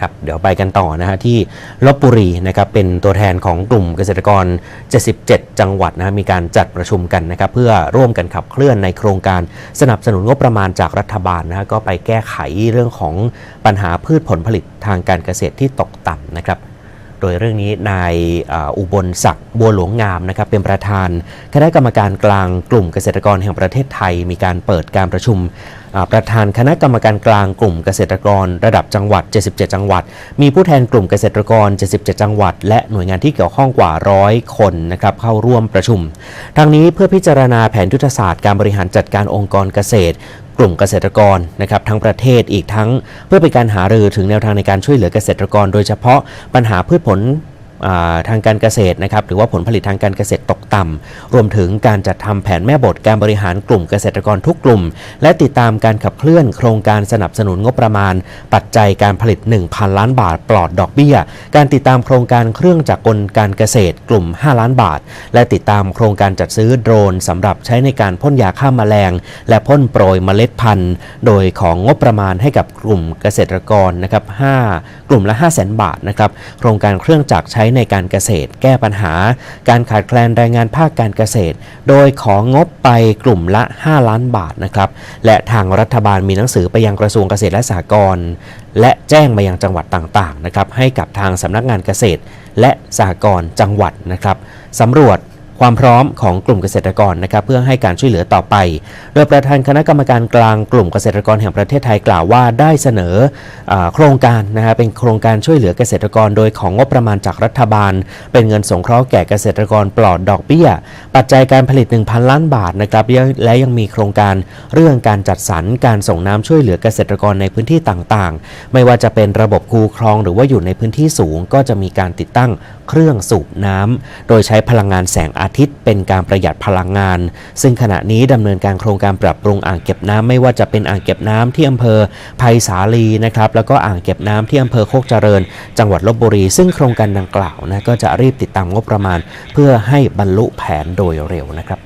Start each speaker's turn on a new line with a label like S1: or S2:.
S1: ครับเดี๋ยวไปกันต่อนะฮะที่ลบบุรีนะครับเป็นตัวแทนของกลุ่มเกษตรกร 77 จังหวัดนะฮะมีการจัดประชุมกันนะครับเพื่อร่วมกันขับเคลื่อนในโครงการสนับสนุนงบประมาณจากรัฐบาลนะฮะก็ไปแก้ไขเรื่องของปัญหาพืชผลผลิตทางการเกษตรที่ตกต่ำนะครับ โดยเรื่องนี้นายอุบลศักดิ์บัวหลวงงามนะครับเป็นประธานคณะกรรมการกลางกลุ่มเกษตรกรแห่งประเทศไทย มีการเปิดการประชุมประธานคณะกรรมการกลางกลุ่มเกษตรกรระดับจังหวัด 77 จังหวัด มีผู้แทนกลุ่มเกษตรกร 77 จังหวัด และหน่วยงานที่เกี่ยวข้องกว่าร้อยคนนะครับเข้าร่วมประชุมทั้งนี้เพื่อพิจารณาแผนยุทธศาสตร์การบริหารจัดการองค์กรเกษตร ลุ่มเกษตรกรนะครับทั้งประเทศอีกทั้งเพื่อเป็นการหารือถึงแนวทางในการช่วยเหลือเกษตรกร โดยเฉพาะปัญหาพืชผล ทางการเกษตรนะครับหรือว่าผลผลิตทางการเกษตรตกต่ำรวมถึงการจัดทำแผนแม่บทการบริหารกลุ่มเกษตรกรทุกกลุ่ม และติดตามการขับเคลื่อนโครงการสนับสนุนงบประมาณ ปัจจัยการผลิต 1,000 ล้านบาทปลอดดอกเบี้ย การติดตามโครงการเครื่องจักรกลการเกษตรกลุ่ม 5 ล้านบาท และติดตามโครงการจัดซื้อโดรนสำหรับใช้ในการพ่นยาฆ่าแมลง และพ่นโปรยเมล็ดพันธุ์ โดยของงบประมาณให้กับกลุ่มเกษตรกรนะครับ5กลุ่มละ 5 0 0 0 0 0 บาทนะครับโครงการเครื่องจักรใช้ในการเกษตร แก้ปัญหา การขาดแคลนแรงงานภาคการเกษตร โดยของบไปกลุ่มละ 5 ล้านบาทนะครับ และทางรัฐบาลมีหนังสือไปยังกระทรวงเกษตรและสหกรณ์และแจ้งมายังจังหวัดต่างๆนะครับให้กับทางสำนักงานเกษตร และสหกรณ์จังหวัดนะครับสำรวจ ความพร้อมของกลุ่มเกษตรกรนะครับเพื่อให้การช่วยเหลือต่อไป โดยประธานคณะกรรมการกลางกลุ่มเกษตรกรแห่งประเทศไทยกล่าวว่าได้เสนออโครงการนะฮะเป็นโครงการช่วยเหลือเกษตรกรโดยของงบประมาณจากรัฐบาล เป็นเงินสงเคราะห์แก่เกษตรกรปลอดดอกเบี้ย ปัจจัยการผลิต 1,000 ล้านบาทนะครับและยังมีโครงการเรื่องการจัดสรรการส่งน้ำช่วยเหลือเกษตรกรในพื้นที่ต่างๆ ไม่ว่าจะเป็นระบบคูคลองหรือว่าอยู่ในพื้นที่สูงก็จะมีการติดตั้ง เครื่องสูบน้ำโดยใช้พลังงานแสงอาทิตย์ เป็นการประหยัดพลังงาน ซึ่งขณะนี้ดำเนินการโครงการปรับปรุงอ่างเก็บน้ำไม่ว่าจะเป็นอ่างเก็บน้ำที่อำเภอไผ่สาลีนะครับแล้วก็อ่างเก็บน้ำที่อำเภอโคกเจริญ จังหวัดลบบุรี ซึ่งโครงการดังกล่าวนะก็จะรีบติดตามงบประมาณ เพื่อให้บรรลุแผนโดยเร็วนะครับ